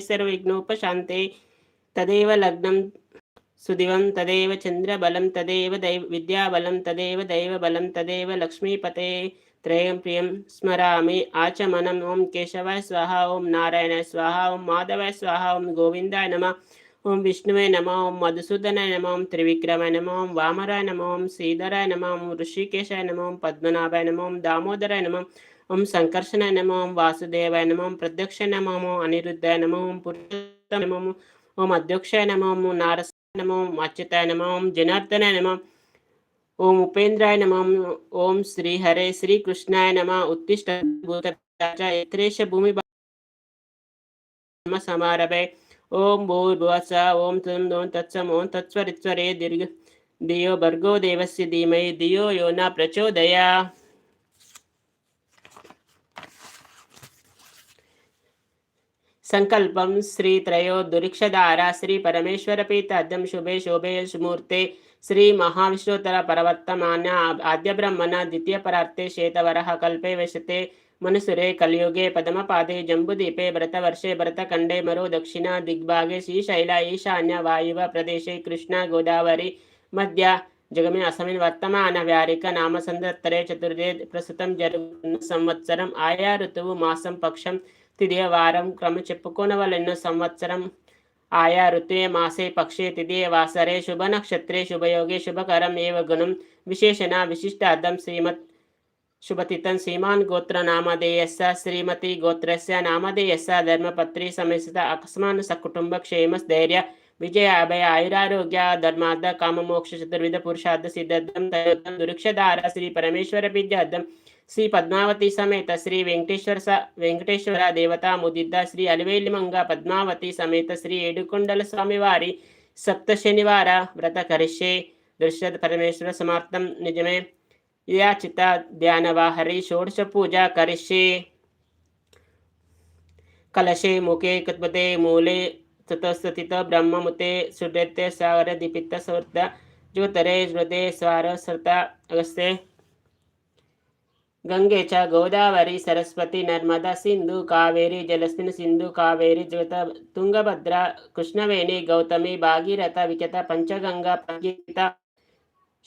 सर्वविघ्नोपशान्ते तदेव लग्नं सुदिवं तदेव चन्द्रबलं तदेव दैव विद्याबलं तदेव दैवबलं तदेव लक्ष्मीपते त्रयं प्रियं स्मरामि आचमनम् ॐ केशवाय स्वाहा ॐ नारायणाय स्वाहा ॐ माधवाय स्वाहा ॐ गोविन्दाय नमः ॐ विष्णुवे नमः ॐ मधुसूदनाय नमः ॐ त्रिविक्रमाय नमः ॐ वामराय नमः ॐ श्रीधराय नमः ॐ ऋषिकेशाय नमः ॐ पद्मनाभाय नमः ॐ दामोदराय नमः ఓం సంకర్షణ నమో ఓం వాసుదేవాయ నమో ఓం ప్రత్యక్ష నమో అనిరుద్ధాయ నమో ఓం పురుషోత్తమ నమో ఓం అధ్యక్షాయ నమో ఓం నారస నమో ఓం అచ్యుతాయ నమో ఓం జనార్దనాయ నమో ఓం ఉపేంద్రాయ నమో ఓం శ్రీ హరే శ్రీ కృష్ణాయ నమ ఉత్తిష్ట భూత యత్రేష భూమి సమారభే ఓం భూర్భువస ఓం తం ఓం తత్సం ఓం తత్స్వరిత్వరే దీర్ఘ దియో భర్గో దేవస్య ధీమహి ధియో యో ప్రచోదయా సంకల్పం శ్రీ త్రయో దురిక్షధార శ్రీ పరమేశ్వర పీతార్థం శుభే శోభేయశుమూర్తే శ్రీ మహావిష్ణుతర పరవర్తమాన ఆద్యబ్రహ్మణ ద్వితీయ పరార్థే శేతవరః కల్పే వశతే మనుసురే కలియుగే పదమ పాదే జంబుదీపే భరతవర్షే భరతఖండే మరో దక్షిణ దిగ్భాగే శ్రీశైల ఈశాన్య వాయువ ప్రదేశే కృష్ణ గోదావరి మధ్య జగమే అసమిన్ వర్తమాన వ్యారిక నామ చతుర్దే ప్రస్తుతం జరుగుతున్న సంవత్సరం. ఆయా ఋతువు మాసం పక్షం తిదే వారం క్రమ చెప్పుకోనవలెన్నో సంవత్సరం ఆయా ఋతువే మాసే పక్షే తిదే వాసరే శుభ నక్షత్రే శుభయోగే శుభకరం ఏవ గుణం విశేషణ విశిష్టార్థం శ్రీమత్ శుభతితం శ్రీమాన్ గోత్ర నామధేయస్స శ్రీమతి గోత్రస్య నామధేయస్స ధర్మపత్రి సమేత అకస్మాన్ సకుటుంబ క్షేమ ధైర్య విజయ అభయ ఆయురారోగ్య ధర్మార్థ కామమోక్ష చతుర్విధ పురుషార్థ సిద్ధార్థం తయోర్థం దురుక్షధార శ్రీ పరమేశ్వర విద్యార్థం श्री पद्मावती समेत श्री वेंकटेश्वर वेंकटेश्वर देवता मुदिद श्री अलवेलिमंग पद्मावती समेत श्री एडुकोडल स्वामी वारी सप्त शनिवार व्रत करिष्ये दृश्यत परमेश्वर समर्थम निजमे याचिता ध्यान वाहरी षोडश पूजा करिष्ये कलशे मुखे कृपते मूले चतस्थित ब्रह्म मुते सुदृत्य सागर दीपित सुवृत ज्योतरे स्वार स्वरता अगस्ते ಗಂಗೆ ಚ ಗೋದಾವರಿ ಸರಸ್ವತಿ ನರ್ಮದಾ ಸಿಂಧು ಕಾವೇರಿ ಜಲಸ್ಮಿನ್ ಸಿಂಧು ಕಾವೇರಿ ಜ್ವತ ತುಂಗಭದ್ರ ಕೃಷ್ಣವೇಣಿ ಗೌತಮಿ ಭಾಗೀರಥ ವಿಕತ ಪಂಚಗಂಗಾ ಪ್ರಗೀತ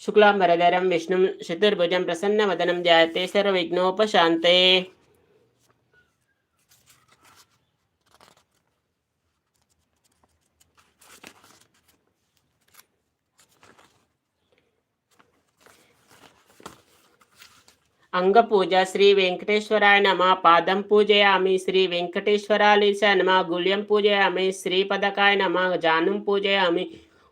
ಶುಕ್ಲಾಂಬರಧರಂ ವಿಷ್ಣುಂ ಶತುರ್ಭುಜಂ ಪ್ರಸನ್ನವದನಂ ಜಾಯತೆ ಸರ್ವವಿಘ್ನೋಪಶಾಂತೆ అంగపూజ శ్రీ వెంకటేశ్వరాయ నమ. పాదం పూజయామి. శ్రీ వెంకటేశ్వరాలీశ నమ. గుళ్యం పూజయామి. శ్రీపదకాయ నమ. జానం పూజయామి.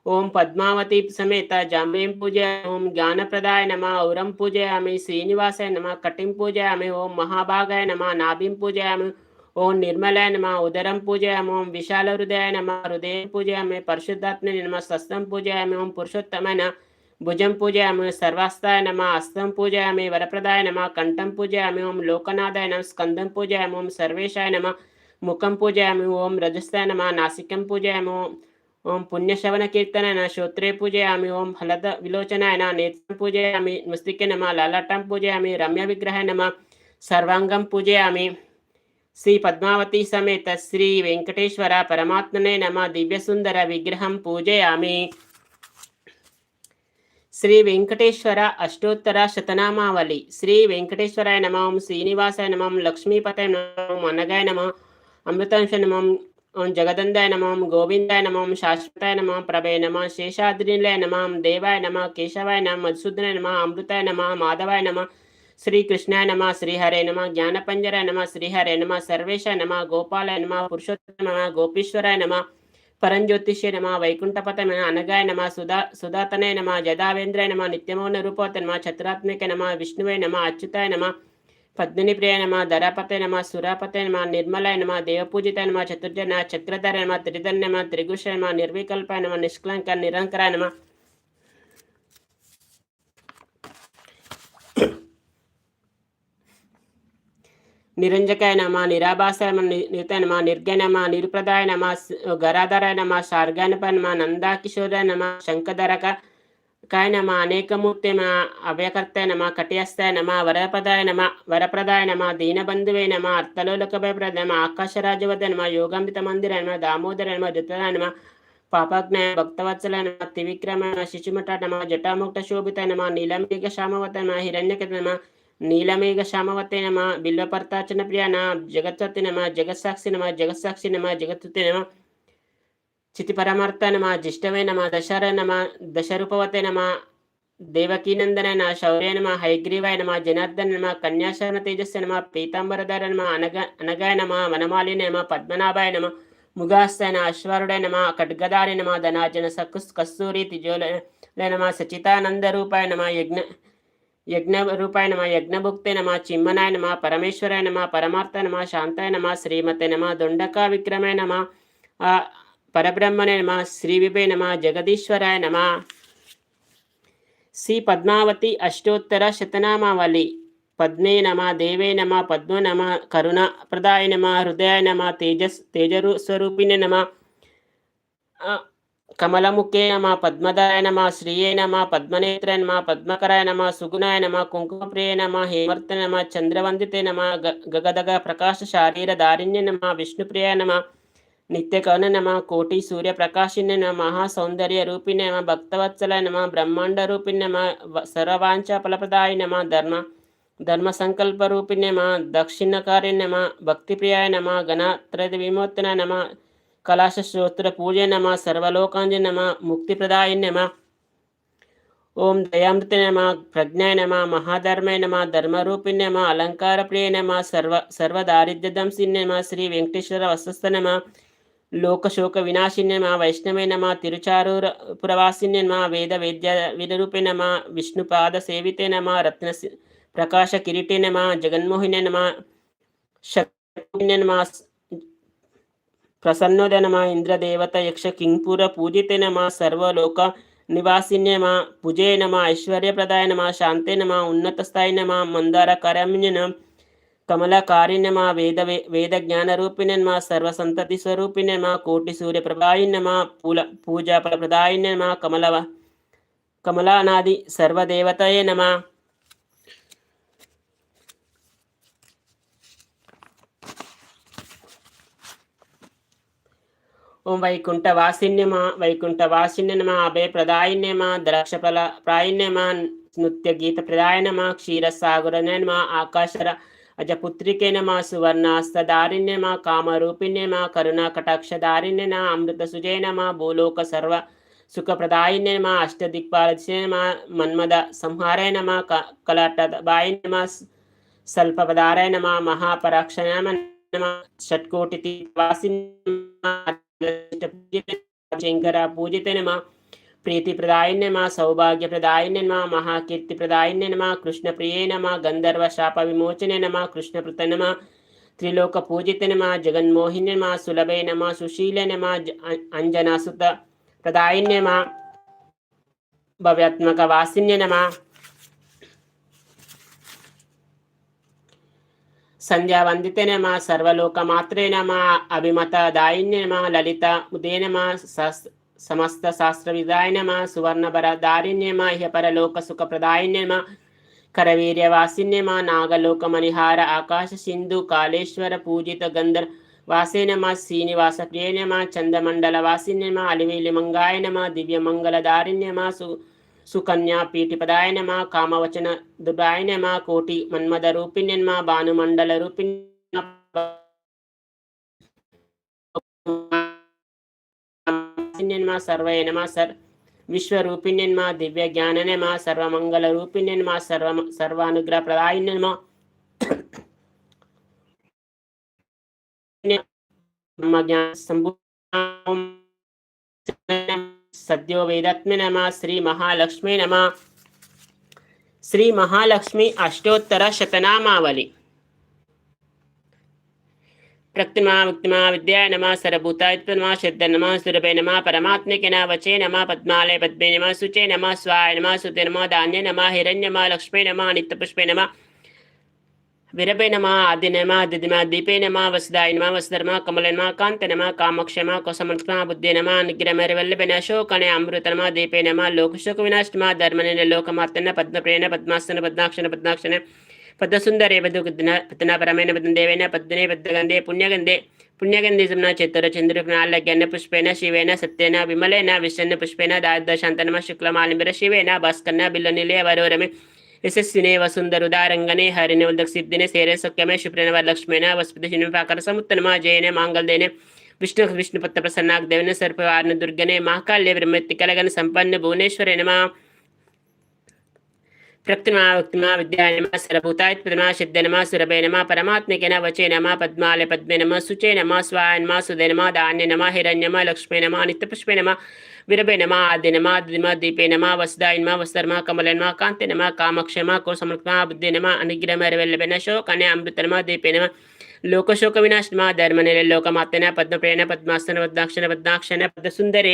ఓం పద్మావతి సమేత. జాంబేం పూజ ఓం జ్ఞానప్రదాయ నమ. ఔరం పూజయామి. శ్రీనివాసాయ నమ. కటిం పూజయామి. ఓం మహాభాగాయ నమ. నాభిం పూజయామి. ఓం నిర్మలాయ నమ. ఉదరం పూజయామి. ఓం విశాల హృదయాయ నమ. హృదయం పూజయామి. పరిశుద్ధాత్మని నమ. స్వస్థం పూజయామి. ఓం పురుషోత్తమైన భుజం పూజయామి సర్వాస్తాయ నమ హస్తం పూజయామి వరప్రదాయ నమ కంఠం పూజయామి ఓం లోకనాథాయ నమ స్కందం పూజయామి ఓం సర్వేశాయ నమ ముఖం పూజయామి ఓం రజస్తాయ నమ నాసికం పూజయామి ఓం పుణ్యశవన కీర్తనైన శ్రోత్రే పూజయామి ఓం ఫలద విలోచనాయన నేత్రం పూజయామి మస్తికే నమ లలాటం పూజయామి రమ్య విగ్రహ నమ సర్వాంగం పూజయామి శ్రీ పద్మావతి సమేత శ్రీ వెంకటేశ్వర పరమాత్మనే నమ దివ్యసుందర విగ్రహం పూజయామి. శ్రీ వెంకటేశ్వర అష్టోత్తర శతనామావళి శ్రీ వెంకటేశ్వరాయ నమం శ్రీనివాసాయ నమం లక్ష్మీపతాయ నమం అన్నగాయ నమ అమృతాంశ నమం జగదందాయ నమం గోవిందాయ నమం శాశ్వతాయ నమ ప్రభే నమ శేషాద్రిలయ నమం దేవాయ నమ కేశవాయ నమ మధుసూదనాయ నమ అమృతాయ నమ మాధవాయ నమ శ్రీకృష్ణాయ నమ శ్రీహరే నమ జ్ఞానపంజరాయ నమ శ్రీహరే నమ సర్వేశాయ నమ గోపాలాయ నమ పురుషోత్తమ నమ గోపీశ్వరాయ నమ పరంజ్యోతిష్య నమ వైకుంఠపతమ అనగాయ నమ సుధా సుధాతనే నమ జదావేంద్రాయ నమ నిత్యమౌన రూపవత నమ చతురాత్మిక నమ విష్ణువే నమ అచ్యుతాయ నమ పద్మిని ప్రియ నమ ధరాపతే నమ సురాపతే నమ నిర్మలాయ నమ దేవపూజిత నమ చతుర్జన చత్రధర నమ త్రిధన్ నమ త్రిగుష నమ నిర్వికల్పాయ నమ నిష్కలంక నిరంకరాయ నమ నిరంజకాయ నమ నిరాభాసాయ నిరుతాయ నమ నిర్గయ నమ నిరుప్రదాయ నమ గరాధరాయ నమ శార్గానప నమ నందాకిశోరాయ నమ శంఖధరక కాయ నమ అనేకమూర్తి నమ అభయకర్తాయ నమ కటియస్తాయ నమ వరప్రదాయ నమ వరప్రదాయ నమ దీనబంధువే నమ అర్థలోలకభయప్రద నమ ఆకాశరాజవద నమ యోగామృత మందిర నమ దామోదర నమ నమ పాపజ్ఞ భక్తవత్సల నమ త్రివిక్రమ శిశుమఠ నమ జటాముక్త శోభిత నమ నీలంబిక శ్యామవత నమ నమ నీలమేఘ శ్యామవతే నమ బిల్వపర్తాచన ప్రియ నమ జగత్సత్తి నమ జగత్సాక్షి నమ జగత్సాక్షి నమ జగత్తుతి నమ చితి పరమార్థ నమ జిష్టమే నమ దశర నమ దశరూపవతే నమ దేవకీనందన నమ శౌర్య నమ హైగ్రీవాయ నమ జనార్దన నమ కన్యాశరణ తేజస్య నమ పీతాంబరధర నమ అనగ అనగాయ నమ వనమాలి నమ పద్మనాభాయ నమ ముగాస్తన అశ్వరుడై నమ ఖడ్గదారి నమ ధనార్జన సకుస్ కస్తూరి తిజోల నమ సచితానంద రూపాయ నమ యజ్ఞ యజ్ఞ రూపాయ నమ యజ్ఞభుక్తే నమ చిమ్మనాయ నమ పరమేశ్వరాయ నమ పరమార్థ నమ శాంతాయ నమ శ్రీమతే నమ దొండకా విక్రమాయ నమ పరబ్రహ్మణే నమ శ్రీవిపే నమ జగదీశ్వరాయ నమ. శ్రీ పద్మావతి అష్టోత్తర శతనామావళి. పద్మే నమ దేవే నమ పద్మ నమ కరుణ ప్రదాయ నమ హృదయ నమ తేజస్ తేజరు స్వరూపిణి నమ. కమలముఖే నమ పద్మదాయ నమ శ్రీయే నమ పద్మనేత్ర నమ పద్మకరాయ నమ సుగుణాయ నమ కుంకుమప్రియ నమ హేమర్త నమ చంద్రవందితే నమ గగదగ ప్రకాశ శారీర దారిణ్య నమ విష్ణుప్రియ నమ నిత్యకర్ణ నమ కోటి సూర్య ప్రకాశిన్య నమ మహాసౌందర్య రూపిణి నమ భక్తవత్సల నమ బ్రహ్మాండ రూపిణి నమ సర్వవాంఛ ఫలప్రదాయ నమ ధర్మ ధర్మ సంకల్ప రూపిణి నమ దక్షిణకార్య నమ భక్తిప్రియాయ నమ గణత్రద విమోచన నమ కళాశ్రోత్ర పూజ నమ సర్వలోకాంజ నమ ముక్తిప్రదాయ నమ. ఓం దయామృత నమ ప్రజ్ఞాయ నమ మహాధర్మాయ నమ ధర్మరూపి నమ అలంకార ప్రియ నమ సర్వ సర్వదారిద్ర్యదంసిన్య నమ శ్రీ వెంకటేశ్వర వస్తస్థ నమ లోకశోక వినాశిన్యమ నమ వైష్ణవే నమ తిరుచారూర పురవాసిన్య నమ వేద వేద్య విరూపే నమ విష్ణుపాద సేవితే నమ రత్న ప్రకాశ కిరీటే నమ జగన్మోహిన్య నమ శక్తి నమ ప్రసన్నోద మా ఇంద్రదేవత యక్ష కింపుర పూజితే నమ సర్వలోక నివాసిన్య నమ భుజే నమ ఐశ్వర్యప్రదాయ నమ శాంతే నమ ఉన్నత స్థాయి నమ మందార కరమ్య నమ కమలకారి నమ వేద వేద జ్ఞాన రూపిణ నమ సర్వసంతతి స్వరూపిణ నమ కోటి సూర్య ప్రభాయి నమ పూల పూజా ప్రదాయ నమ కమల కమలానాది సర్వదేవతయే నమ ఓం వైకుంఠ వాసిన్యమా వైకుంఠ వాసిన్యమా అభయ ప్రదాయిన్యమా ద్రాక్ష ఫల ప్రాయిన్యమా నృత్య గీత ప్రదాయనమా క్షీరసాగరనమా ఆకాశర అజపుత్రికేనమా సువర్ణాస్తదారిణ్యమా కామరూపిణ్యమా కరుణా కటాక్షదారిణ్యన అమృత సుజయనమా భూలోక సర్వ సుఖప్రదాయిన్య నమ అష్టదిక్పాలస్య నమ మన్మద సంహారాయ నమ కలటబాయ నమ సల్పపదారాయ నమ మహాపరాక్షయ షట్కోటి వాసిన్య శంకర పూజిత నమ ప్రీతి ప్రదాయిన్య నమ సౌభాగ్య ప్రదాయిన్య నమ మహాకీర్తి ప్రదాయిన్య నమ కృష్ణ ప్రియే నమ గంధర్వ శాప విమోచన నమ కృష్ణ పృత నమ త్రిలోక పూజిత నమ జగన్మోహిన్య నమ సులభే నమ సుశీల నమ అంజనాసుత ప్రదాయిన్య నమ భవ్యాత్మక వాసిన్య నమ సంధ్యా వందితేనమ సర్వలోకమాత్రే నమ అభిమత దాయిన్యమ లలిత ఉదయనమ సమస్త శాస్త్ర విదాయ నమ సువర్ణభర దారిణ్య నమ ఇహ పరలోక సుఖ ప్రదాయిన్య నమ కరవీర్యవాసిన్య నమ నాగలోకమణిహార ఆకాశ సింధు కాళేశ్వర పూజిత గంధర్ వాసేనమ శ్రీనివాస ప్రియనమ చందమండల వాసిన్యమ అలివేలి మంగాయనమ దివ్య మంగళ దారిణ్య సు సుకన్యా పీఠిపదాయ నమ కామవచన దురాయ నమ కోటి మన్మద రూపిణ్యన్మ భానుమండల రూపిణ్య సర్వయ నమ సర్ విశ్వరూపిణ్యన్మ దివ్య జ్ఞాననమ సర్వమంగళ రూపిణ్యన్మ సర్వ సర్వానుగ్రహ ప్రదాయిన్యన్మ బ్రహ్మజ్ఞాన సంభూ సద్యో వేదత్మి నమ శ్రీ మహాలక్ష్మి నమ. శ్రీ మహాలక్ష్మి అష్టోత్తర శతనామావళి. ప్రక్తిమా విక్తిమా విద్యా నమ సరభూతాత్మ నమ శ్రద్ధ నమ సురభై నమ పరమాత్మిక నమ వచే నమ పద్మాలయ పద్మే నమ శుచే నమ స్వాయ నమ సుతి నమ ధాన్య నమ హిరణ్యమ లక్ష్మీ నమ నిత్యపుష్పే నమ విరపే నమ ఆది నమ దిదిమ దీపే నమ వసుదాయ నమ వసుధర్మ కమల నమ కాంత నమ కామక్షమ కొసమృత్మ బుద్ధి నమ వల్లభన శోకనే అమృత దీపే నమ లోకశోక వినాశ నమ ధర్మనే లోకమార్తన పద్మప్రేణ పద్మాసన పద్మాక్షణ పద్మాక్షణ పద్మసుందరే పద్మగుద్న పద్మపరమైన పద్మదేవేన పద్మనే పద్మగంధే పుణ్యగంధే పుణ్యగంధిజమున చతుర చంద్రునాలజ్ఞన పుష్పేన శివేన సత్యేన విమలేన విశ్వన్న పుష్పేన దార్దశాంతనమ శుక్లమాలింబర శివేన భాస్కన్న బిల్లనిలే వరోరమే యశస్వినే వసుందరుదారంగనే హరిని సిద్ధినే సేరే సఖ్యమే శుభ్రన వరలక్ష్మేన వస్పతి శినిపాకర సముత్తనమ జయనే మాంగళ్దేనే విష్ణు విష్ణుపత్త ప్రసన్నాగ్దేవన సర్పవారణ దుర్గనే మహాకాళ్య బ్రహ్మత్తి కలగన సంపన్న భువనేశ్వరే నమ ప్రక్తిమా భక్తిమా విద్యాయ నమ సరభూతాత్పదమా సిద్ధ నమ సురభే నమ పరమాత్మికే నమ వచే నమ పద్మాల పద్మే నమ శుచే నమ స్వాయ నమ సుదే నమ ధాన్య నమ హిరణ్యమ లక్ష్మీ నమ నిత్యపుష్పే నమ విరభే నమ ఆద్య నమ దిమ దీపే నమా వసుదాయ నమ వస్తర్మ కమల నమ కాంతి నమ కామక్షమ కోసమృక్మ బుద్ధి నమ అనుగ్రహ వెల్లబెన శోకనే అమృత నమ దీపే నమ లోకశోక వినాశనమ ధర్మనిల లోకమాతన పద్మప్రేణ పద్మాసన పద్మాక్షణ పద్మాక్షణ పద్మసుందరే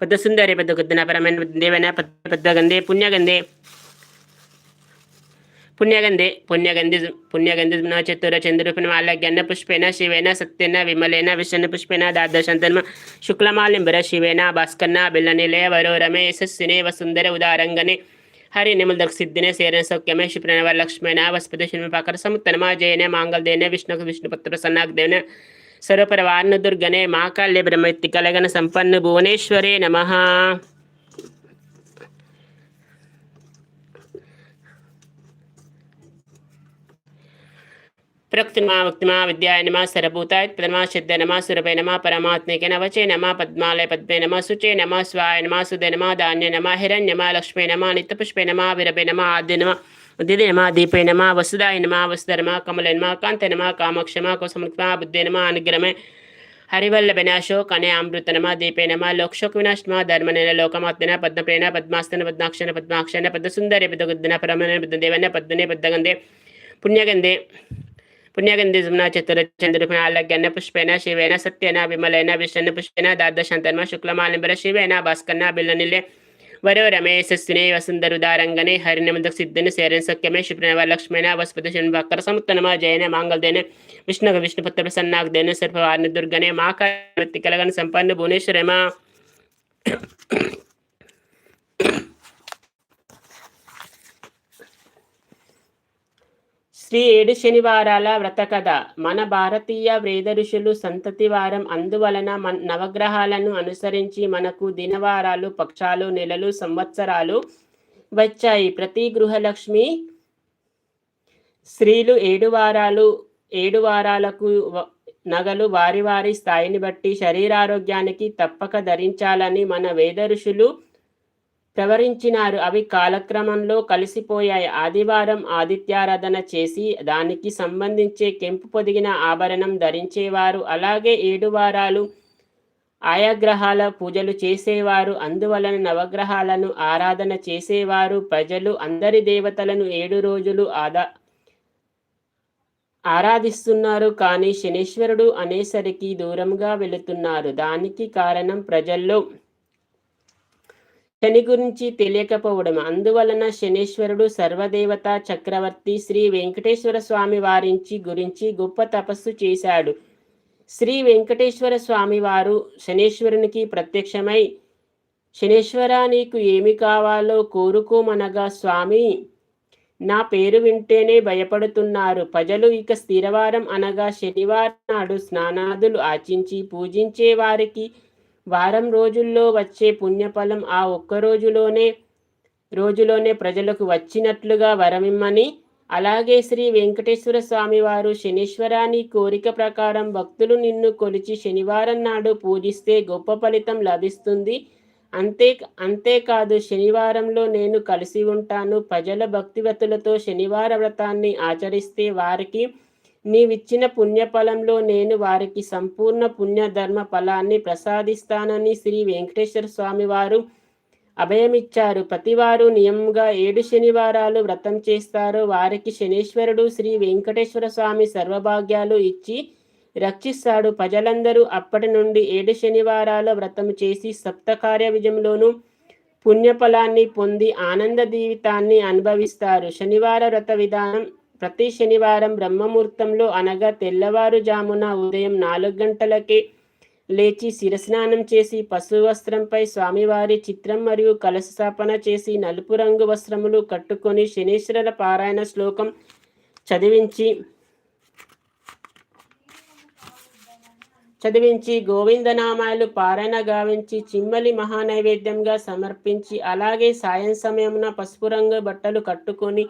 పద్మసుందరే పద్మగుద్దన పరమైన దేవన పద్మ పద్మగంధే పుణ్యగందే పుణ్యగంధే పుణ్యగంధి పుణ్యగంధి చతుర చంద్రూపణ గన్న పుష్పేన శివేన సత్యన విమలేన విష్ణు పుష్పేన దార్దశంతన్మ శుక్లమాలింబర శివేన భాస్కర్న బిల్లనిలయ వరోరమే యశస్వినే వసుందర ఉదారంగనే హరి నిముల సిద్ధినే సేరణ సౌఖ్యమే శుప్రణ వరలక్ష్మేన వస్పతి శిల్పాకర సముత్తనమా జయనే మాంగళదేన విష్ణు విష్ణుపత్ర ప్రసన్నాగ్దేవన సర్వపరవార్ణ దుర్గనే మాకాల్య బ్రహ్మత్తి కలగన సంపన్న భువనేశ్వరే నమః. ప్రకృతిమా భక్తిమా విద్యాయ నమ సరభూతాయ ప్రథమ సిద్ధ నమ సురభై నమ పరమాత్మికే నవచే నమ పద్మాలయ పద్మే నమ శుచే నమ స్వాయ నమ సుధ నమ ధాన్య నమ హిరణ్య నమ లక్ష్మీ నమ నిత్యపుష్పే నమ విరభే నమ ఆద్య నమ దిదే నమ దీపే నమ వసుదాయ నమ వసుధర్మ కమల నమ కాంత నమ కామక్షమ కోసమృత్మ బుద్ధే నమ అనుగ్రమే హరివల్లభన కనే అమృత నమ దీపే నమ లోక్షోక వినాశనమ ధర్మనేన లోకమాత్మన పద్మప్రేణ పద్మాస్తన పద్మాక్షణ పద్మాక్షణ పద్మసుందరి పద్మగుద్దన పరమణ పద్మదేవన పద్మనే పద్మగంధే పుణ్యగందే పుణ్యగంధిజమున చతుర చంద్రపుణాలజ్ఞన పుష్పేన శివేన సత్యేన విమలైన విష్ణు పుష్పేన దార్దశాంతన్మ శుక్లమాలింబర శివేన భాస్కర్ణ బిల్లనిలే వరో రమేశస్వినే వసుందరుదారంగనే హరినముద సిద్ధిని సేరన్ సఖ్యమే శుభ్రన వరలక్ష్మేన వసుపతి శనిభక్కర సముత్తనమ జయన మాంగళదేన విష్ణుగ విష్ణుపుత్ర ప్రసన్నాగ్దేన సర్పవార్ణ దుర్గనే మాకాతి కలగని సంపన్న భువనేశ్వరమా. శ్రీ ఏడు శనివారాల వ్రత కథ మన భారతీయ వేద ఋషులు సంతతి వారం అందువలన మన నవగ్రహాలను అనుసరించి మనకు దినవారాలు పక్షాలు నెలలు సంవత్సరాలు వచ్చాయి. ప్రతి గృహలక్ష్మి స్త్రీలు ఏడు వారాలు ఏడు వారాలకు వ- నగలు వారి వారి స్థాయిని బట్టి శరీరారోగ్యానికి తప్పక ధరించాలని మన వేద ఋషులు ప్రవరించినారు. అవి కాలక్రమంలో కలిసిపోయాయి. ఆదివారం ఆదిత్యారాధన చేసి దానికి సంబంధించే కెంపు పొదిగిన ఆభరణం ధరించేవారు. అలాగే ఏడు వారాలు ఆయా గ్రహాల పూజలు చేసేవారు. అందువలన నవగ్రహాలను ఆరాధన చేసేవారు. ప్రజలు అందరి దేవతలను ఏడు రోజులు ఆదా ఆరాధిస్తున్నారు. కానీ శనీశ్వరుడు అనేసరికి దూరంగా వెళుతున్నారు. దానికి కారణం ప్రజల్లో శని గురించి తెలియకపోవడం అందువలన శనీశ్వరుడు సర్వదేవత చక్రవర్తి శ్రీ వెంకటేశ్వర స్వామి వారించి గురించి గొప్ప తపస్సు చేశాడు. శ్రీ వెంకటేశ్వర స్వామి వారు శనీశ్వరునికి ప్రత్యక్షమై శనీశ్వర నీకు ఏమి కావాలో కోరుకోమనగా స్వామి నా పేరు వింటేనే భయపడుతున్నారు. ప్రజలు ఇక స్థిరవారం అనగా శనివారం నాడు స్నానాదులు ఆచించి పూజించే వారికి వారం రోజుల్లో వచ్చే పుణ్యఫలం ఆ ఒక్క రోజులోనే రోజులోనే ప్రజలకు వచ్చినట్లుగా వరమిమ్మని అలాగే శ్రీ వెంకటేశ్వర స్వామివారు శనీశ్వరాని కోరిక ప్రకారం భక్తులు నిన్ను కొలిచి శనివారం నాడు పూజిస్తే గొప్ప ఫలితం లభిస్తుంది. అంతే అంతేకాదు శనివారంలో నేను కలిసి ఉంటాను. ప్రజల భక్తివతులతో శనివార వ్రతాన్ని ఆచరిస్తే వారికి నీవిచ్చిన పుణ్యఫలంలో నేను వారికి సంపూర్ణ పుణ్యధర్మ ఫలాన్ని ప్రసాదిస్తానని శ్రీ వెంకటేశ్వర స్వామి వారు అభయమిచ్చారు. ప్రతివారు నియమంగా ఏడు శనివారాలు వ్రతం చేస్తారు. వారికి శనీశ్వరుడు శ్రీ వెంకటేశ్వర స్వామి సర్వభాగ్యాలు ఇచ్చి రక్షిస్తాడు. ప్రజలందరూ అప్పటి నుండి ఏడు శనివారాల వ్రతం చేసి సప్తకార్య విజయంలోనూ పుణ్యఫలాన్ని పొంది ఆనంద జీవితాన్ని అనుభవిస్తారు. శనివార వ్రత విధానం ప్రతి శనివారం బ్రహ్మముహూర్తంలో అనగా తెల్లవారుజామున ఉదయం నాలుగు గంటలకే లేచి శిరస్నానం చేసి పశు వస్త్రంపై స్వామివారి చిత్రం మరియు కలశ స్థాపన చేసి నలుపు రంగు వస్త్రములు కట్టుకొని శనీశ్వర పారాయణ శ్లోకం చదివించి చదివించి గోవిందనామాలు పారాయణ గావించి చిమ్మలి మహానైవేద్యంగా సమర్పించి అలాగే సాయం సమయమున పసుపు రంగు బట్టలు కట్టుకొని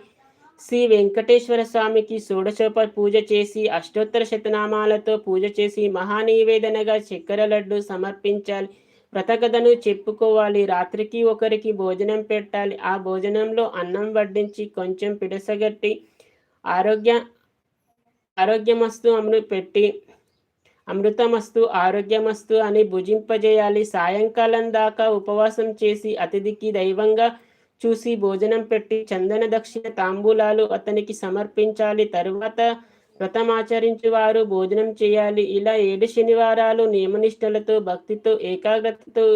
శ్రీ వెంకటేశ్వర స్వామికి షోడశోప పూజ చేసి అష్టోత్తర శతనామాలతో పూజ చేసి మహానివేదనగా చక్కెర లడ్డు సమర్పించాలి. వ్రతకథను చెప్పుకోవాలి. రాత్రికి ఒకరికి భోజనం పెట్టాలి. ఆ భోజనంలో అన్నం వడ్డించి కొంచెం పిడసగట్టి ఆరోగ్య ఆరోగ్యమస్తు అమృ పెట్టి అమృతమస్తు ఆరోగ్యమస్తు అని భుజింపజేయాలి. సాయంకాలం దాకా ఉపవాసం చేసి అతిథికి దైవంగా చూసి భోజనం పెట్టి చందన దక్షిణ తాంబూలాలు అతనికి సమర్పించాలి. తరువాత వ్రతమాచరించి వారు భోజనం చేయాలి. ఇలా ఏడు శనివారాలు నియమనిష్టలతో భక్తితో ఏకాగ్రతతో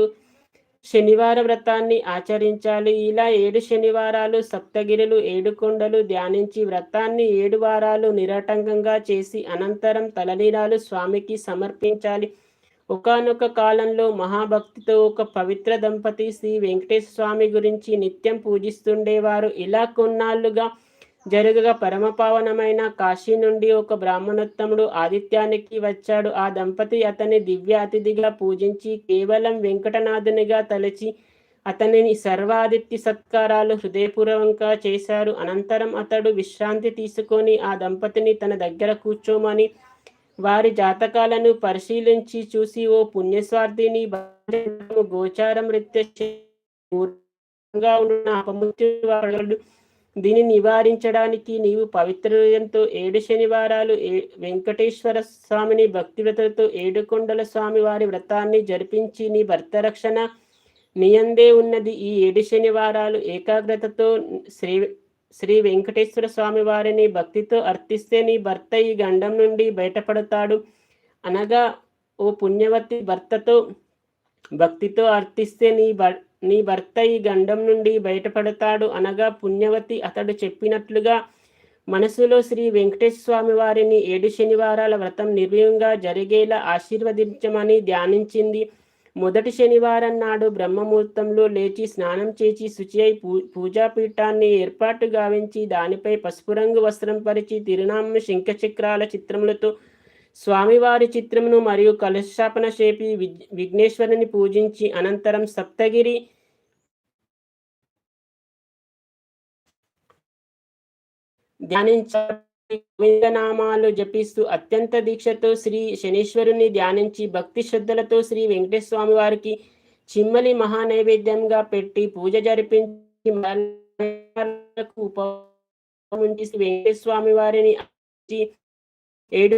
శనివార వ్రతాన్ని ఆచరించాలి. ఇలా ఏడు శనివారాలు సప్తగిరులు ఏడు కొండలు ధ్యానించి వ్రతాన్ని ఏడు వారాలు నిరాటంకంగా చేసి అనంతరం తలనీరాలు స్వామికి సమర్పించాలి. ఒకనొక కాలంలో మహాభక్తితో ఒక పవిత్ర దంపతి శ్రీ వెంకటేశ్వర స్వామి గురించి నిత్యం పూజిస్తుండేవారు. ఇలా కొన్నాళ్ళుగా జరుగుగా పరమపావనమైన కాశీ నుండి ఒక బ్రాహ్మణోత్తముడు ఆదిత్యానికి వచ్చాడు. ఆ దంపతి అతని దివ్య అతిథిగా పూజించి కేవలం వెంకటనాథునిగా తలచి అతనిని సర్వాదిత్య సత్కారాలు హృదయపూర్వకంగా చేశారు. అనంతరం అతడు విశ్రాంతి తీసుకొని ఆ దంపతిని తన దగ్గర కూర్చోమని వారి జాతకాలను పరిశీలించి చూసి ఓ పుణ్యస్వార్థిని గోచారం రీత్యా ఉన్న అపమృత్యు దీనిని నివారించడానికి నీవు పవిత్రయంతో ఏడు శనివారాలు వెంకటేశ్వర స్వామిని భక్తి భక్తివ్రతలతో ఏడుకొండల స్వామి వారి వ్రతాన్ని జరిపించి నీ భర్త రక్షణ నియందే ఉన్నది. ఈ ఏడు శనివారాలు ఏకాగ్రతతో శ్రీ శ్రీ వెంకటేశ్వర స్వామి వారిని భక్తితో అర్థిస్తే నీ భర్త ఈ గండం నుండి బయటపడతాడు. అనగా ఓ పుణ్యవతి భర్తతో భక్తితో అర్థిస్తే నీ నీ భర్త ఈ గండం నుండి బయటపడతాడు. అనగా పుణ్యవతి అతడు చెప్పినట్లుగా మనసులో శ్రీ వెంకటేశ్వర స్వామి వారిని ఏడు శనివారాల వ్రతం నిర్వయంగా జరిగేలా ఆశీర్వదించమని ధ్యానించింది. మొదటి శనివారం నాడు బ్రహ్మముహూర్తంలో లేచి స్నానం చేసి శుచి అయి పూ పూజాపీఠాన్ని ఏర్పాటు గావించి దానిపై పసుపు రంగు వస్త్రం పరిచి తిరునామ శంఖచక్రాల చిత్రములతో స్వామివారి చిత్రమును మరియు కలశాపన చేపి విఘ్నేశ్వరుని పూజించి అనంతరం సప్తగిరి ధ్యానించ నామాలు జపిస్తూ అత్యంత దీక్షతో శ్రీ శనీశ్వరుని ధ్యానించి భక్తి శ్రద్ధలతో శ్రీ వెంకటేశ్వర వారికి చిమ్మలి మహానైవేద్యంగా పెట్టి పూజ జరిపించి శ్రీ వెంకటేశ్వర స్వామి వారిని ఏడు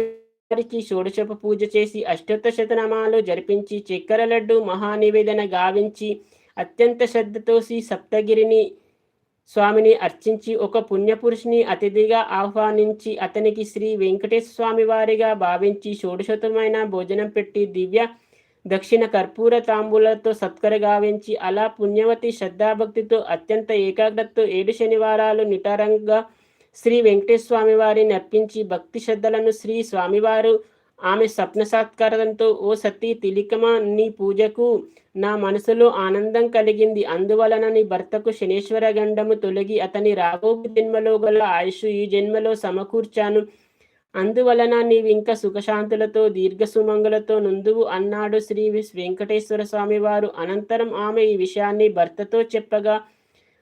షోడశప పూజ చేసి అష్టత శతనామాలు జరిపించి చక్కెర లడ్డు మహానివేదన గావించి అత్యంత శ్రద్ధతో శ్రీ సప్తగిరిని స్వామిని అర్చించి ఒక పుణ్యపురుషుని అతిథిగా ఆహ్వానించి అతనికి శ్రీ వెంకటేశ్వర స్వామి వారిగా భావించి షోడశతమైన భోజనం పెట్టి దివ్య దక్షిణ కర్పూర తాంబూలతో సత్కర గావించి అలా పుణ్యవతి శ్రద్ధాభక్తితో అత్యంత ఏకాగ్రతతో ఏడు శనివారాలు నిటారంగా శ్రీ వెంకటేశ్వర స్వామి వారిని అర్పించి భక్తి శ్రద్ధలను శ్రీ స్వామివారు ఆమె స్వప్న సాత్కారంతో ఓ సతీ తిలికమా నీ పూజకు నా మనసులో ఆనందం కలిగింది. అందువలన నీ భర్తకు శనేశ్వర గండము తొలగి అతని రాబో జన్మలో గల ఆయుష్ ఈ జన్మలో సమకూర్చాను. అందువలన నీవింక సుఖశాంతులతో దీర్ఘ సుమంగులతో నుందువు అన్నాడు శ్రీ వెంకటేశ్వర స్వామి వారు అనంతరం ఆమె ఈ విషయాన్ని భర్తతో చెప్పగా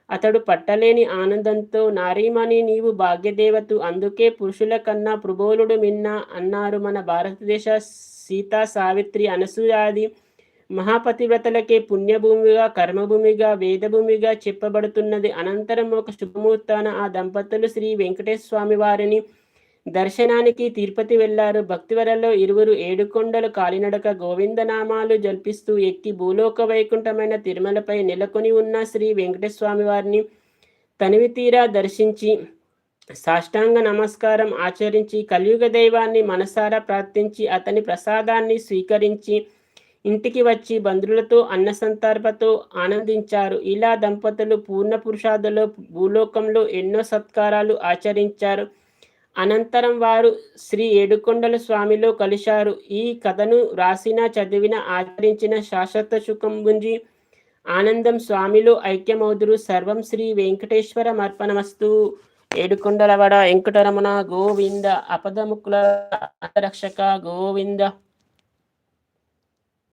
అతడు పట్టలేని ఆనందంతో నారీమణి నీవు భాగ్యదేవతు అందుకే పురుషుల కన్నా ప్రబోలుడు మిన్న అన్నారు మన భారతదేశ సీతా సావిత్రి అనసూయాది మహాపతివ్రతలకే పుణ్యభూమిగా కర్మభూమిగా వేదభూమిగా చెప్పబడుతున్నది. అనంతరం ఒక శుభముహూర్తాన ఆ దంపతులు శ్రీ వెంకటేశ్వర స్వామి వారిని దర్శనానికి తిరుపతి వెళ్ళారు భక్తివరలో ఇరువురు ఏడుకొండలు కాలినడక గోవిందనామాలు జల్పిస్తూ ఎక్కి భూలోక వైకుంఠమైన తిరుమలపై నెలకొని ఉన్న శ్రీ వెంకటస్వామి వారిని తనివి తీరా దర్శించి సాష్టాంగ నమస్కారం ఆచరించి కలియుగ దైవాన్ని మనసారా ప్రార్థించి అతని ప్రసాదాన్ని స్వీకరించి ఇంటికి వచ్చి బంధువులతో అన్న సంతర్పతో ఆనందించారు. ఇలా దంపతులు పూర్ణ పురుషాదులో భూలోకంలో ఎన్నో సత్కారాలు ఆచరించారు. అనంతరం వారు శ్రీ ఏడుకొండల స్వామిలో కలిశారు. ఈ కథను రాసిన చదివిన ఆచరించిన శాశ్వత సుఖం గుంజి ఆనందం స్వామిలో ఐక్యమౌదురు. సర్వం శ్రీ వెంకటేశ్వర అర్పణమస్తు ఏడుకొండలవడ వెంకటరమణ గోవింద. అపదముకుల రక్షక గోవింద.